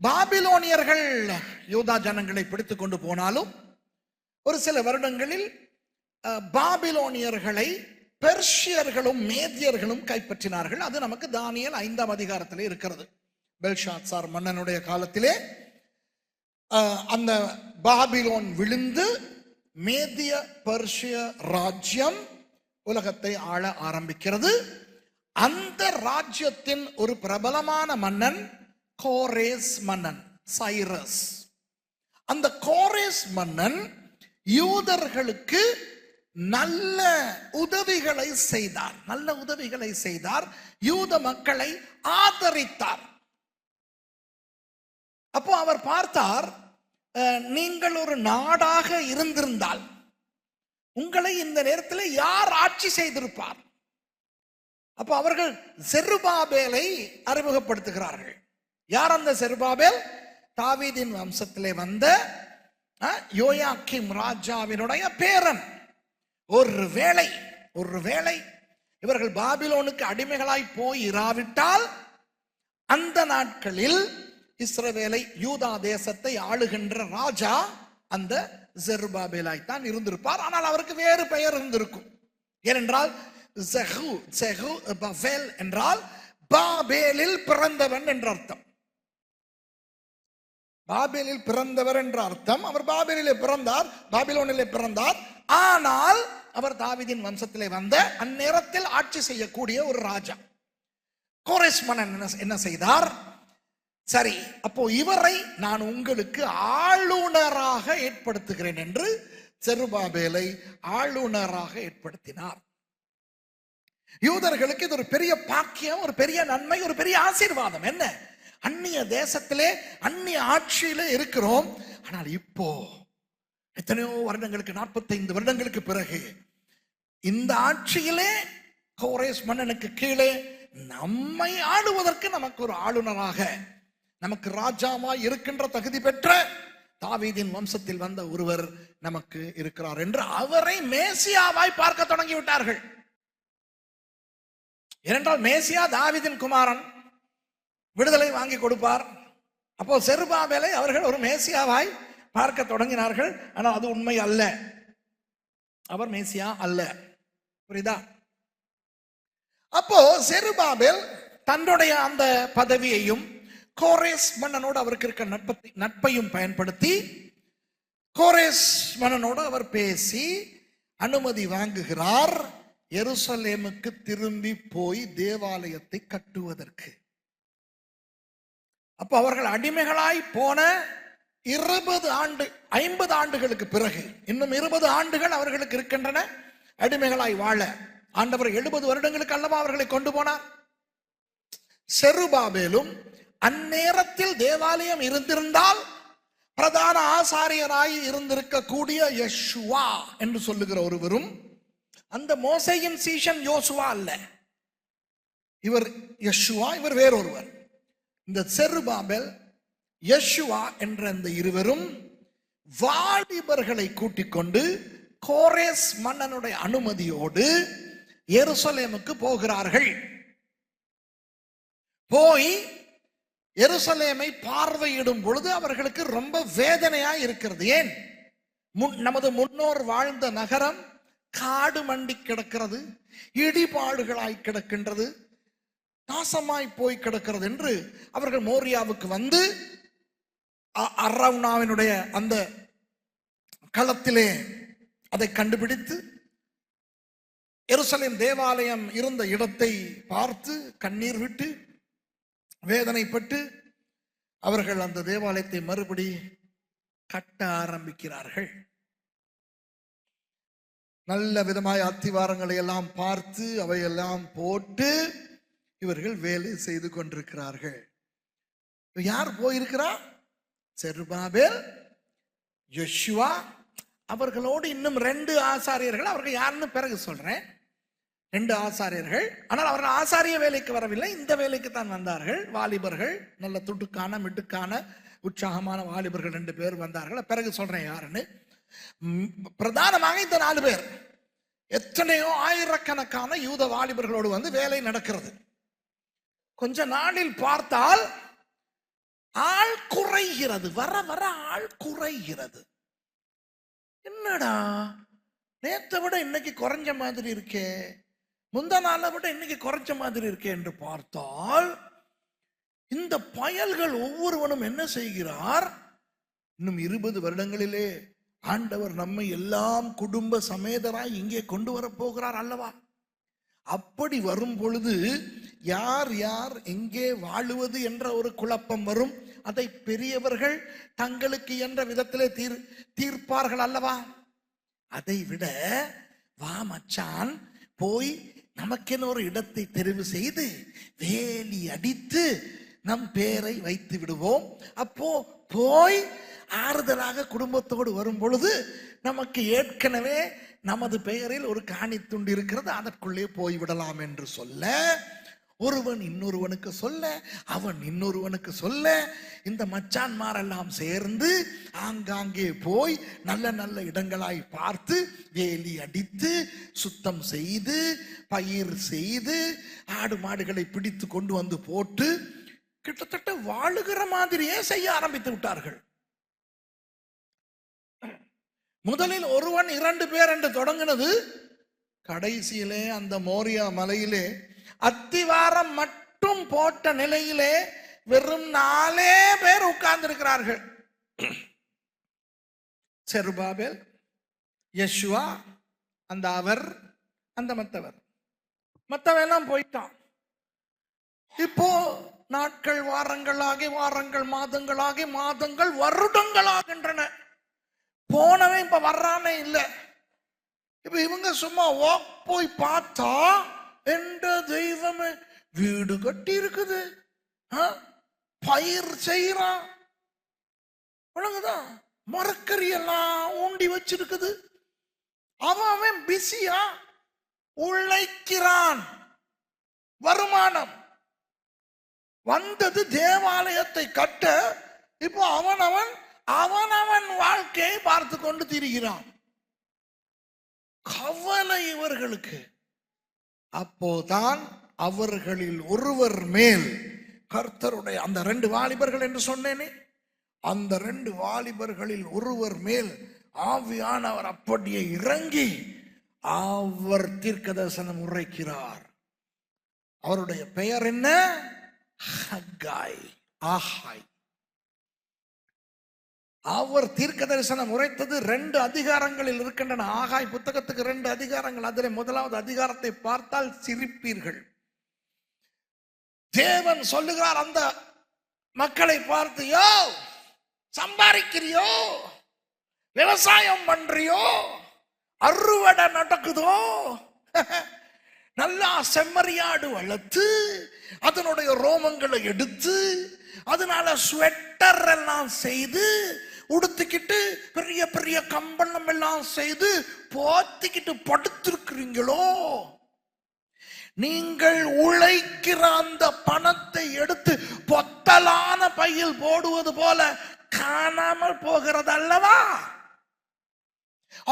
பாபிலோனியர்கள் யூதா ஜனங்களை பிடித்து கொண்டு போனாலும் ஒரு சில வருடங்களில் பாபிலோனியர்களை பெர்ஷியர்களும் மேதியர்களும் கைப்பற்றினார்கள். அது நமக்கு தானியல் ஐந்தாம் அதிகாரத்திலே இருக்கிறது. பெல்ஷாத் சார் மன்னனுடைய காலத்திலே அந்த பாபிலோன் விழுந்து மேதிய பெர்ஷிய ராஜ்யம் உலகத்தை ஆள ஆரம்பிக்கிறது. அந்த ராஜ்யத்தின் ஒரு பிரபலமான மன்னன் கோரேஸ் மன்னன் சைரஸ். அந்த கோரேஸ் மன்னன் யூதர்களுக்கு நல்ல உதவிகளை செய்தார். நல்ல உதவிகளை செய்தார். யூத மக்களை ஆதரித்தார். அப்போ அவர் பார்த்தார் நீங்கள் ஒரு நாடாக இருந்திருந்தால் உங்களை இந்த நேரத்தில் யார் ஆட்சி செய்திருப்பார்? அப்போ அவர்கள் செருபாபேலை அறிமுகப்படுத்துகிறார்கள். யார் அந்த செருபாபேல்? தாவீதின் வம்சத்திலே வந்த யோயாக்கிம் ராஜாவினுடைய பேரன். ஒரு வேளை ஒரு வேளை இவர்கள் பாபிலோனுக்கு அடிமைகளாய் போய் இராவிட்டால் அந்த நாட்களில் இஸ்ரவேலை யூதா தேசத்தை ஆளுகின்ற ராஜா அந்த ஜெருபாபேலாய் தான் இருந்திருப்பார். ஆனால் அவருக்கு வேறு பெயர் இருந்திருக்கும். ஏனென்றால் ஜெஹு ஜெஹு பஃபேல் என்றால் பாபேலில் பிறந்தவன் என்ற அர்த்தம். பாபேலில் பிறந்தவர் என்ற அர்த்தம். அவர் பாபேலிலே பிறந்தார் பாபிலோனிலே பிறந்தார். ஆனால் அவர் தாவிதின் வம்சத்திலே வந்த அந்நேரத்தில் ஆட்சி செய்யக்கூடிய ஒரு ராஜா. கோரேஸ் மன்னன் என்ன- என்ன செய்தார்? சரி அப்போ இவரை நான் உங்களுக்கு ஆளுநராக ஏற்படுத்துகிறேன் என்று செருபாபேலை ஆளுநராக ஏற்படுத்தினார். யூதர்களுக்கு இது ஒரு பெரிய பாக்கியம் ஒரு பெரிய நன்மை ஒரு பெரிய ஆசீர்வாதம். என்ன? அந்நிய தேசத்திலே அந்நிய ஆட்சியிலே இருக்கிறோம். ஆனால் இப்போ எத்தனையோ வருடங்களுக்கு 45 வருடங்களுக்கு பிறகு இந்த ஆட்சியிலே கோரேஸ் மன்னனுக்கு கீழே நம்மை ஆளுவதற்கு நமக்கு ஒரு ஆளுநராக நமக்கு ராஜாமாய் இருக்கின்ற தகுதி பெற்ற தாவீதின் வம்சத்தில் வந்த ஒருவர் நமக்கு இருக்கிறார் என்று அவரை மேசியாவாய் பார்க்க தொடங்கி விட்டார்கள் ஏனென்றால் மேசியா தாவிதின் குமாரன். விடுதலை வாங்கி கொடுப்பார். அப்போ செருபாபேலை அவர்கள் ஒரு மேசியாவாய் பார்க்க தொடங்கினார்கள். ஆனால் அது உண்மை அல்ல. அவர் மேசியா அல்ல. புரியுதா? அப்போ செருபாபேல் தன்னுடைய அந்த பதவியையும் கோரேஸ் மன்னனோடு அவருக்கு இருக்க நட்பத்தை நட்பையும் பயன்படுத்தி கோரேஸ் மன்னனோடு அவர் பேசி அனுமதி வாங்குகிறார். எருசலேமுக்கு திரும்பி போய் தேவாலயத்தை கட்டுவதற்கு. அப்ப அவர்கள் அடிமைகளாய் போன இருபது ஆண்டு ஐம்பது ஆண்டுகளுக்கு பிறகு இன்னும் இருபது ஆண்டுகள் அவர்களுக்கு இருக்கின்றன அடிமைகளாய் வாழ. ஆண்டவர் எழுபது வருடங்களுக்கு அல்லவா அவர்களை கொண்டு போனார்? செருபாபேலும் அந்நேரத்தில் தேவாலயம் இருந்திருந்தால் பிரதான ஆசாரியராய் இருந்திருக்கக்கூடிய யஷ்வா என்று சொல்லுகிற ஒருவரும் அந்த மோசையின் சீஷன் யோசுவா அல்ல. இவர் யஷ்வா இவர் வேறொருவர். இந்த செருபாபெல் யஷுவா என்ற இந்த இருவரும் வாலிபர்களை கூட்டிக் கொண்டு கோரேஸ் மன்னனுடைய அனுமதியோடு எருசலேமுக்கு போகிறார்கள். போய் எருசலேமை பார்வையிடும் பொழுது அவர்களுக்கு ரொம்ப வேதனையா இருக்கிறது. ஏன்? முன் நமது முன்னோர் வாழ்ந்த நகரம் காடு மண்டி கிடக்கிறது இடிபாடுகளாய் கிடக்கின்றது. நாசமாய் போய் கிடக்கிறது என்று அவர்கள் மோரியாவுக்கு வந்து அ- அரவுனாவினுடைய அந்த களத்திலே அதை கண்டுபிடித்து எருசலேம் தேவாலயம் இருந்த இடத்தை பார்த்து கண்ணீர் விட்டு வேதனைப்பட்டு அவர்கள் அந்த தேவாலயத்தை மறுபடி கட்ட ஆரம்பிக்கிறார்கள். நல்ல விதமாய் அத்திவாரங்களை எல்லாம் பார்த்து அவையெல்லாம் போட்டு இவர்கள் வேலை செய்து கொண்டிருக்கிறார்கள். யார் போயிருக்கிறா? செருபாபேல் யஷ்வா அவர்களோடு இன்னும் ரெண்டு ஆசாரியர்கள். அவர்கள் யாருன்னு பிறகு சொல்றேன். ரெண்டு ஆசாரியர்கள். ஆனால் அவர்கள் ஆசாரிய வேலைக்கு வரவில்லை. இந்த வேலைக்கு தான் வந்தார்கள். வாலிபர்கள் நல்ல துட்டுக்கான மிட்டுக்கான உற்சாகமான வாலிபர்கள் ரெண்டு பேர் வந்தார்கள். பிறகு சொல்றேன் யாருன்னு. பிரதானமாக இந்த நாலு பேர். எத்தனையோ ஆயிரக்கணக்கான யூத வாலிபர்களோடு வந்து வேலை நடக்கிறது. கொஞ்ச நாளில் பார்த்தால் ஆள் குறைகிறது. வர வர ஆள் குறைகிறது. என்னடா? நேற்றை விட இன்னைக்கு குறைஞ்ச மாதிரி இருக்கே. முந்த நாளை விட இன்னைக்கு குறைஞ்ச மாதிரி இருக்கே என்று பார்த்தால் இந்த பயல்கள் ஒவ்வொருவனும் என்ன செய்கிறார்? இன்னும் இருபது வருடங்களிலே ஆண்டவர் நம்மை எல்லாம் குடும்ப சமேதராய் இங்கே கொண்டு வரப் போகிறார் அல்லவா? அப்படி வரும் பொழுது யார் யார் எங்கே வாழுவது என்ற ஒரு குழப்பம் வரும். அதை பெரியவர்கள் தங்களுக்கு என்ற விதத்திலே தீர் தீர்ப்பார்கள் அல்லவா? அதை விட வா மச்சான் போய் நமக்கென ஒரு இடத்தை தெரிவு செய்து வேலி அடித்து நம் பேரை வைத்து விடுவோம். அப்போ போய் ஆறுதலாக குடும்பத்தோடு வரும் பொழுது நமக்கு ஏற்கனவே நமது பெயரில் ஒரு காணித்துண்டு இருக்கிறது அதற்குள்ளே போய்விடலாம் என்று சொல்ல ஒருவன் இன்னொருவனுக்கு சொல்ல அவன் இன்னொருவனுக்கு சொல்ல இந்த மச்சான்மாரெல்லாம் சேர்ந்து ஆங்காங்கே போய் நல்ல நல்ல இடங்களாய் பார்த்து வேலி அடித்து சுத்தம் செய்து பயிர் செய்து ஆடு மாடுகளை பிடித்து கொண்டு வந்து போட்டு கிட்டத்தட்ட வாழுகிற மாதிரியே செய்ய ஆரம்பித்து விட்டார்கள். முதலில் ஒருவன் இரண்டு பேர் என்று தொடங்கினது கடைசியிலே அந்த மோரியா மலையிலே அத்திவாரம் மட்டும் போட்ட நிலையிலே வெறும் நாலே பேர் உட்கார்ந்து இருக்கிறார்கள் செருபாபேல் யஷுவா அந்த அவர் அந்த மற்றவர் மற்றவெல்லாம் போயிட்டான். இப்போ நாட்கள் வாரங்களாகி வாரங்கள் மாதங்களாகி மாதங்கள் வருடங்களாகின்றன போனவன் இப்ப வர்றானே இல்லை. இப்ப இவங்க சும்மா வாக் போய் பார்த்தா என்ற தெய்வமே வீடு கட்டி இருக்குது. ஆ? பயிர் செய்யறான் ஒழுங்குதான் மரக்கறி எல்லாம் ஊண்டி வச்சிருக்குது. அவன் அவன் பிஸியா உழைக்கிறான். வருமானம். வந்தது தேவாலயத்தை கட்ட இப்போ அவன் அவன் அவன் அவன் வாழ்க்கையை பார்த்து கொண்டு திரிகிறான். கவலை இவர்களுக்கு. அப்போதான் அவர்களில் ஒருவர் மேல் கர்த்தருடைய அந்த ரெண்டு வாலிபர்கள் என்று சொன்னேனே அந்த ரெண்டு வாலிபர்களில் ஒருவர் மேல் ஆவியானவர் அப்படியே இறங்கி அவர் தீர்க்க தரிசனம் உரைக்கிறார். அவருடைய பெயர் என்ன? ஹக்காய் ஆஹாய் அவர் தீர்க்க தரிசனம் உரைத்தது ரெண்டு அதிகாரங்களில் இருக்கின்றன. ஆகாய் புத்தகத்துக்கு ரெண்டு அதிகாரங்கள். அதில் முதலாவது அதிகாரத்தை பார்த்தால் சிரிப்பீர்கள். தேவன் சொல்லுகிறார் அந்த மக்களை பார்த்து யோ சம்பாதிக்கிறியோ? விவசாயம் பண்றியோ? அறுவடை நடக்குதோ? நல்லா செம்மறியாடு வளர்த்து அதனுடைய ரோமங்களை எடுத்து அதனால ஸ்வெட்டர் எல்லாம் செய்து உடுத்திக்கிட்டு பெரிய பெரிய கம்பளம் எல்லாம் செய்து போத்திக்கிட்டு படுத்திருக்கிறீங்களோ? நீங்கள் உழைக்கிற அந்த பணத்தை எடுத்து பொத்தலான பையில் போடுவது போல காணாமல் போகிறது அல்லவா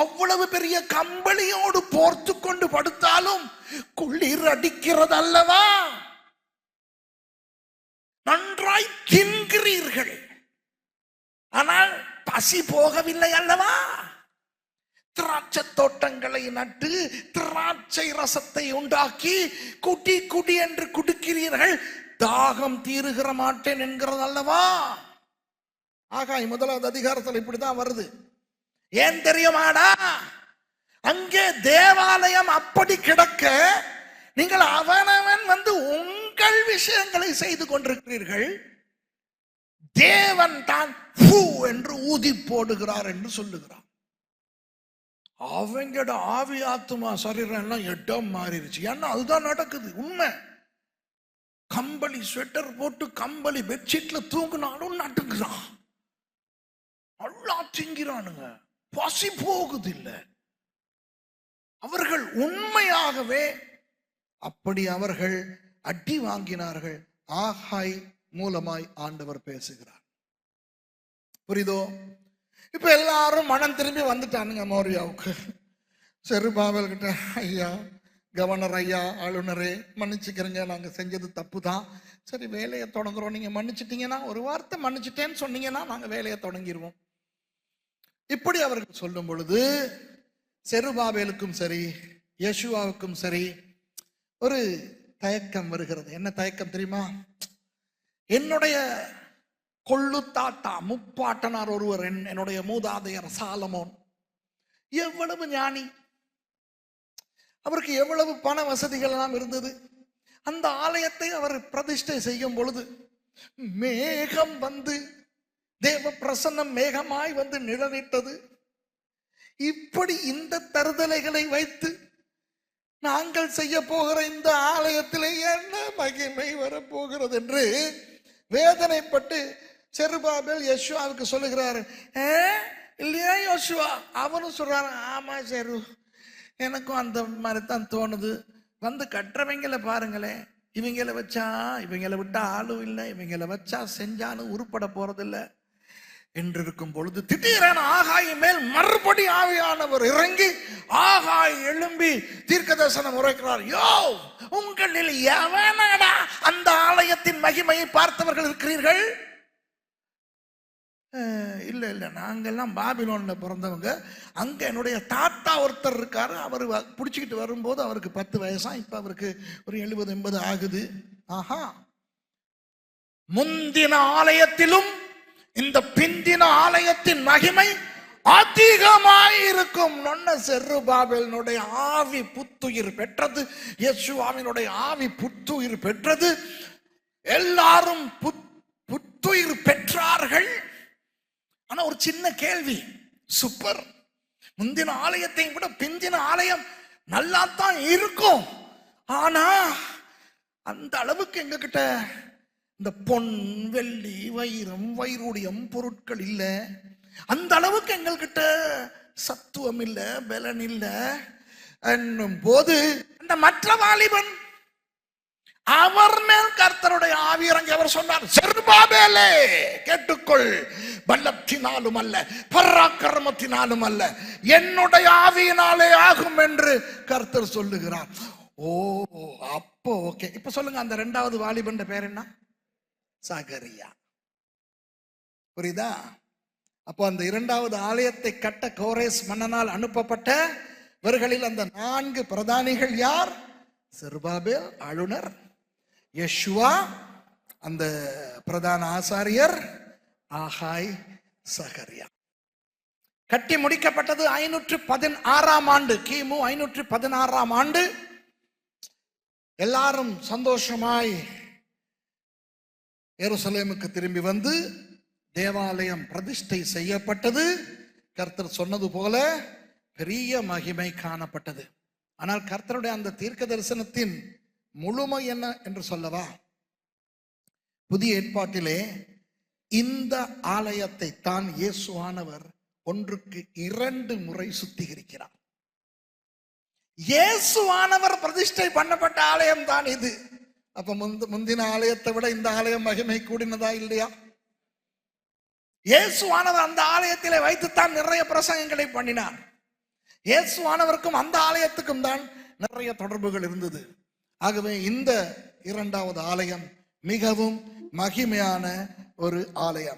அவ்வளவு பெரிய கம்பளியோடு போர்த்து கொண்டு படுத்தாலும் குளிர் அடிக்கிறது அல்லவா நன்றாய் தின்கிறீர்கள். ஆனால் பசி போகவில்லை அல்லவா? திராட்சை தோட்டங்களை நட்டு திராட்சை ரசத்தை உண்டாக்கி குட்டி குடி என்று குடுக்கிறீர்கள் தாகம் தீருகிற மாட்டேன் என்கிறது அல்லவா? ஆகாய் முதலாவது அதிகாரத்தில் இப்படிதான் வருது. ஏன் தெரியுமாடா? அங்கே தேவாலயம் அப்படி கிடக்க நீங்கள் அவனவன் வந்து உங்கள் விஷயங்களை செய்து கொண்டிருக்கிறீர்கள். தேவன் தான் ஹூ என்று ஊதி போடுகிறார் என்று சொல்லுகிறார் அவங்களோட ஆவி ஆத்துமா சரீரம் எல்லாம் இடம் மாறிடுச்சு ஏன்னா அதுதான் நடக்குது. உண்மை. கம்பளி ஸ்வெட்டர் போட்டு கம்பளி பெட்ஷீட்ல தூங்கினாலும் நட்டுக்கிறான் நல்லா திங்கிறானுங்க. பசி போகுது இல்ல அவர்கள் உண்மையாகவே அப்படி அவர்கள் அடி வாங்கினார்கள். ஆஹாய் மூலமாய் ஆண்டவர் பேசுகிறார். புரியுதோ? இப்ப எல்லாரும் மனம் திரும்பி வந்துட்டானுங்க மௌரியாவுக்கு செருபாவல் கிட்ட ஐயா கவர்னர் ஐயா ஆளுநரே மன்னிச்சுக்கிறேங்க நாங்க செஞ்சது தப்பு தான் சரி வேலையை தொடங்குறோம். நீங்க மன்னிச்சிட்டிங்கன்னா ஒரு வார்த்தை மன்னிச்சிட்டேன்னு சொன்னீங்கன்னா நாங்க வேலையை தொடங்கிடுவோம் இப்படி அவர்கள் சொல்லும் பொழுது செருபாவேலுக்கும் சரி யேசுவாவுக்கும் சரி ஒரு தயக்கம் வருகிறது. என்ன தயக்கம் தெரியுமா? என்னுடைய கொள்ளு தாத்தா முப்பாட்டனார் ஒருவர் என்- என்னுடைய மூதாதையர் சாலமோன். எவ்வளவு ஞானி. அவருக்கு எவ்வளவு பண வசதிகள் எல்லாம் இருந்தது. அந்த ஆலயத்தை அவர் பிரதிஷ்டை செய்யும் பொழுது மேகம் வந்து தேவ பிரசன்னம் மேகமாய் வந்து நிழலிட்டது. இப்படி இந்த தருதலைகளை வைத்து நாங்கள் செய்ய போகிற இந்த ஆலயத்திலே என்ன மகிமை வரப்போகிறது என்று வேதனைப்பட்டு செருபாபேல் யஷுவாவுக்கு சொல்லுகிறாரு "ஏ, இல்லையா யோசுவா? அவனும் சொல்றாரு ஆமா செரு எனக்கும் அந்த மாதிரி தான் தோணுது. வந்து கட்டுறவங்களை பாருங்களேன் இவங்கள வச்சா இவங்களை விட்டா ஆளும் இல்லை இவங்களை வச்சா செஞ்சாலும் உருப்பட போறதில்லை. என்றிருக்கும் பொழுது திடீரென ஆகாய மேல் மறுபடி ஆவியானவர் இறங்கி ஆகாய் எழும்பி தீர்க்க தரிசனம் உரைக்கிறார் யோ உங்களில் எவனடா அந்த மகிமையை பார்த்தவர்கள் இருக்கிறீர்கள்? இல்லை இல்ல இல்ல. நாங்கெல்லாம் பாபிலோன்ல பிறந்தவங்க. அங்க என்னுடைய தாத்தா ஒருத்தர் இருக்காரு. அவர் பிடிச்சிக்கிட்டு வரும்போது அவருக்கு பத்து வயசா இப்ப அவருக்கு ஒரு எழுபது எண்பது ஆகுது. ஆஹா. முந்தின ஆலயத்திலும் இந்த பிந்தின ஆலயத்தின் மகிமை அதிகமாயிருக்கும். நொன்ன செருபாபேலினுடைய ஆவி புத்துயிர் பெற்றது. யேசுவாவினுடைய ஆவி புத்துயிர் பெற்றது. எல்லாரும் புத்- புத்துயிர் பெற்றார்கள். ஆனா ஒரு சின்ன கேள்வி. சூப்பர். முந்தின ஆலயத்தையும் விட பிந்தின ஆலயம் நல்லா தான் இருக்கும். ஆனா அந்த அளவுக்கு எங்க கிட்ட இந்த பொன் வெள்ளி வைரம் வைரூடியம் பொருட்கள் இல்ல. அந்த அளவுக்கு எங்கள்கிட்ட சத்துவம் இல்ல பலன் இல்ல. என்னும் போது அந்த மற்ற வாலிபன் அவர் மேல் கர்த்தருடைய ஆவியரங்க அவர் சொன்னார் செருபாபேலே கேட்டுக்கொள். பல்லத்தினாலும் அல்ல பராக்கிரமத்தினாலும் அல்ல என்னுடைய ஆவியினாலே ஆகும் என்று கர்த்தர் சொல்லுகிறார். ஓ அப்போ ஓகே. இப்ப சொல்லுங்க அந்த ரெண்டாவது வாலிபண்ட பேர் என்ன? சகரியா. புரியுதா? அப்போ அந்த இரண்டாவது ஆலயத்தை கட்ட கோரேஸ் மன்னனால் அனுப்பப்பட்ட இவர்களில் அந்த நான்கு பிரதானிகள் யார்? செர்பாபேல் ஆளுநர் யஷ்வா அந்த பிரதான ஆசாரியர் ஆஹாய் சகரியா. கட்டி முடிக்கப்பட்டது ஐநூற்று பதினாறாம் ஆண்டு கிமு ஐநூற்று பதினாறாம் ஆண்டு. எல்லாரும் சந்தோஷமாய் எருசலேமுக்கு திரும்பி வந்து தேவாலயம் பிரதிஷ்டை செய்யப்பட்டது. கர்த்தர் சொன்னது போல பெரிய மகிமை காணப்பட்டது. ஆனால் கர்த்தருடைய அந்த தீர்க்க தரிசனத்தின் முழுமை என்ன என்று சொல்லவா? புதிய ஏற்பாட்டிலே இந்த ஆலயத்தை தான் இயேசுவானவர் ஒன்றுக்கு இரண்டு முறை சுத்திகரிக்கிறார். இயேசுவானவர் பிரதிஷ்டை பண்ணப்பட்ட ஆலயம் தான் இது. அப்ப முந்த முந்தின ஆலயத்தை விட இந்த ஆலயம் மகிமை கூடினதா இல்லையா? இயேசுவானவர் அந்த ஆலயத்திலே வைத்துத்தான் நிறைய பிரசங்கங்களை பண்ணினார். இயேசுவானவருக்கும் அந்த ஆலயத்துக்கும் தான் நிறைய தொடர்புகள் இருந்தது. ஆகவே இந்த இரண்டாவது ஆலயம் மிகவும் மகிமையான ஒரு ஆலயம்.